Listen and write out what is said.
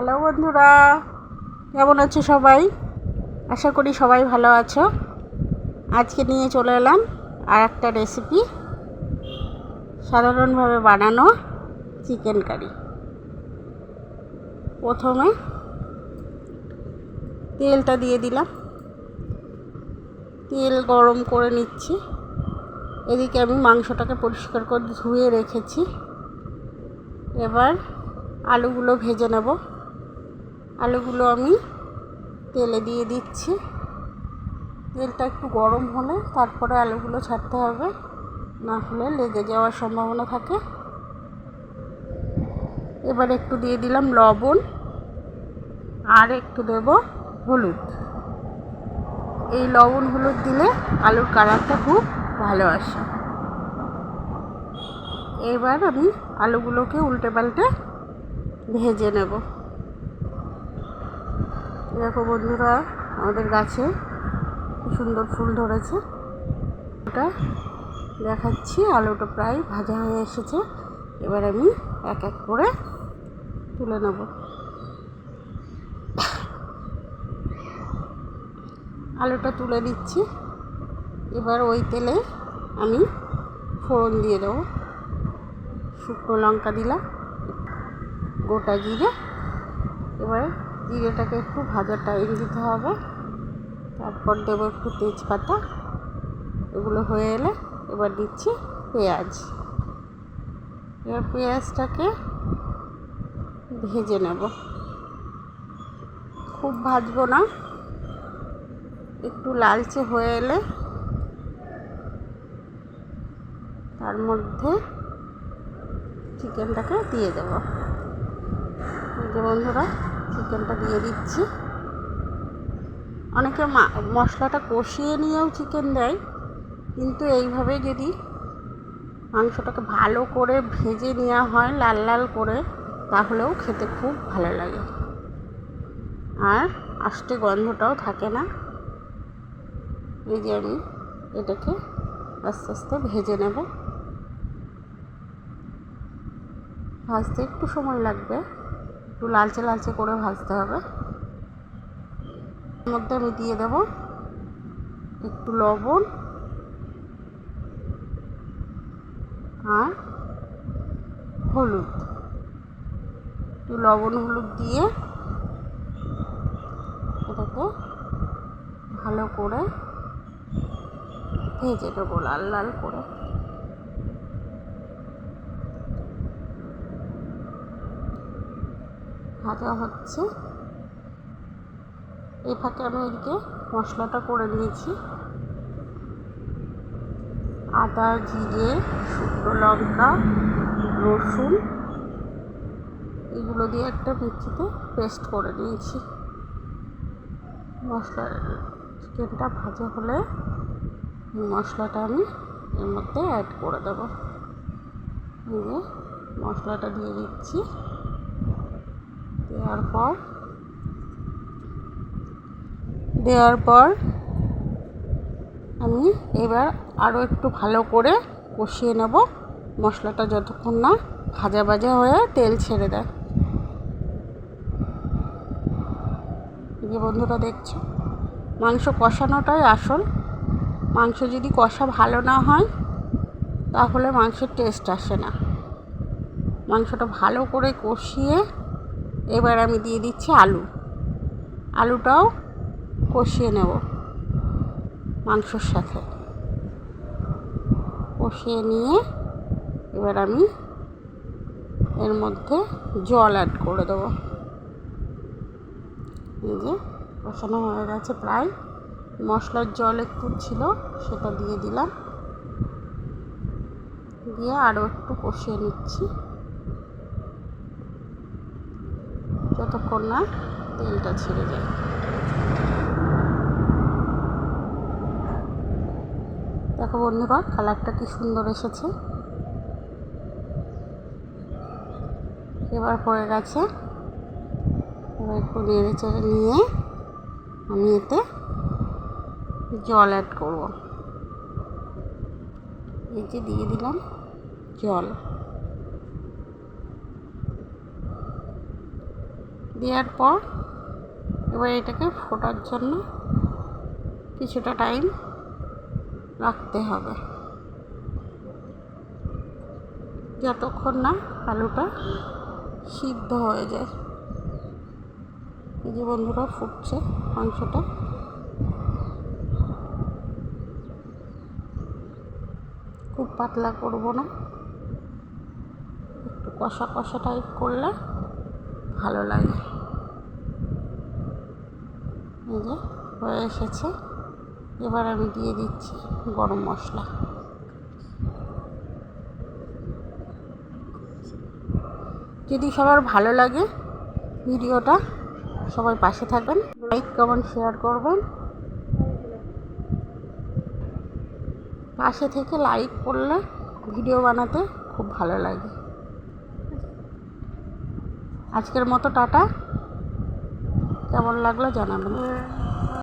Hello বন্ধুরা, কেমন আছো সবাই? আশা করি সবাই ভালো আছো। আজকে নিয়ে চলে এলাম আর একটা রেসিপি সাধারণভাবে বানানো চিকেন কারি প্রথমে তেলটা দিয়ে দিলাম। তেল গরম করে নিচ্ছি। এদিকে আমি মাংসটাকে পরিষ্কার করে ধুয়ে রেখেছি। এবার আলুগুলো ভেজে নেব। আলুগুলো আমি তেলে দিয়ে দিচ্ছি। তেলটা একটু গরম হলে তারপরে আলুগুলো ছাড়তে হবে। না হলে লেগে যাওয়ার সম্ভাবনা থাকে। এবার একটু দিয়ে দিলাম লবণ আর একটু দেব হলুদ। এই লবণ হলুদ দিলে আলুর কালারটা খুব ভালো আসে। এবার আমি আলুগুলোকে উল্টে পাল্টে ভেজে নেব। দেখো বন্ধুরা, আমাদের গাছে সুন্দর ফুল ধরেছে। ওটা দেখাচ্ছি, আলুটা প্রায় ভাজা হয়ে এসেছে। এবার আমি এক এক করে তুলে নেব। আলুটা তুলে দিচ্ছি এবার ওই তেলে আমি ফোড়ন দিয়ে দেবো। শুকনো লঙ্কা দিলাম, গোটা জিরে। এবার জিরেটাকে একটু ভাজা টাইম দিতে হবে। তারপর দেবো একটু তেজপাতা। এগুলো হয়ে এলে এবার দিচ্ছি পেঁয়াজ। এবার পেঁয়াজটাকে ভেজে নেব। খুব ভাজবো না। একটু লালচে হয়ে এলে তার মধ্যে চিকেনটাকে দিয়ে দেবো। যে বন্ধুরা চিকেনটা দিয়ে দিচ্ছি। অনেকে মশলাটা কষিয়ে নিয়েও চিকেন দেয়, কিন্তু এইভাবে যদি মাংসটাকে ভালো করে ভেজে নেওয়া হয়, লাল লাল করে, তাহলেও খেতে খুব ভালো লাগে। আর আষ্টে গন্ধটাও থাকে না। এই যে আমি এটাকে আস্তে আস্তে ভেজে নেব। ভাজতে একটু সময় লাগবে। একটু লালচে লালচে করে ভাজতে হবে। এর মধ্যে আমি দিয়ে দেব একটু লবণ আর হলুদ। একটু লবণ হলুদ দিয়ে এটাকে ভালো করে ভেজে দেবো লাল লাল করে। ভাজা হচ্ছে। এই ফাঁকে আমি এদিকে মশলাটা করে নিয়েছি। আদা, জিরে, শুকনো লঙ্কা, রসুন, এগুলো দিয়ে একটা মিক্সিতে পেস্ট করে নিয়েছি। মশলা, চিকেনটা ভাজা হলে মশলাটা আমি এর মধ্যে অ্যাড করে দেবো। দিয়ে মশলাটা দিয়ে দিচ্ছি। দেওয়ার পর দেওয়ার পর আমি এবার আরও একটু ভালো করে কষিয়ে নেব। মশলাটা যতক্ষণ না ভাজা ভাজা হয়ে তেল ছেড়ে দেয়। যে বন্ধুরা দেখছ, মাংস কষানোটাই আসল। মাংস যদি কষা ভালো না হয়, তাহলে মাংসের টেস্ট আসে না। মাংসটা ভালো করে কষিয়ে এবার আমি দিয়ে দিচ্ছি আলু। আলুটাও কষিয়ে নেব মাংসর সাথে। কষিয়ে নিয়ে এবার আমি এর মধ্যে জল অ্যাড করে দেবো। এই যে কষানো হয়ে গেছে প্রায়। মশলার জল একটু ছিল, সেটা দিয়ে দিলাম। দিয়ে আরও একটু কষিয়ে নিচ্ছি। যতক্ষণ না তেলটা ছেড়ে যায়। দেখো বন্ধুরা কালারটা কি সুন্দর এসেছে। এবার হয়ে গেছে, এবার একটু নেড়ে চেড়ে নিয়ে আমি এতে জল অ্যাড করব। এই যে দিয়ে দিলাম জল। দেওয়ার পর এবার এটাকে ফোটার জন্য কিছুটা টাইম রাখতে হবে। যতক্ষণ না আলুটা সিদ্ধ হয়ে যায়। এই যে বন্ধুরা, ফুটছে মাংসটা। খুব পাতলা করব না। একটু কষা কষা টাইপ করলে ভালো লাগে। এই যে, হয়ে এসেছে। এবার আমি দিয়ে দিচ্ছি গরম মশলা। যদি সবার ভালো লাগে ভিডিওটা, সবাই পাশে থাকবেন লাইক কমেন্ট শেয়ার করবেন। পাশে থেকে লাইক করলে ভিডিও বানাতে খুব ভালো লাগে। আজকের মতো টাটা। কেমন লাগল জানাবেন।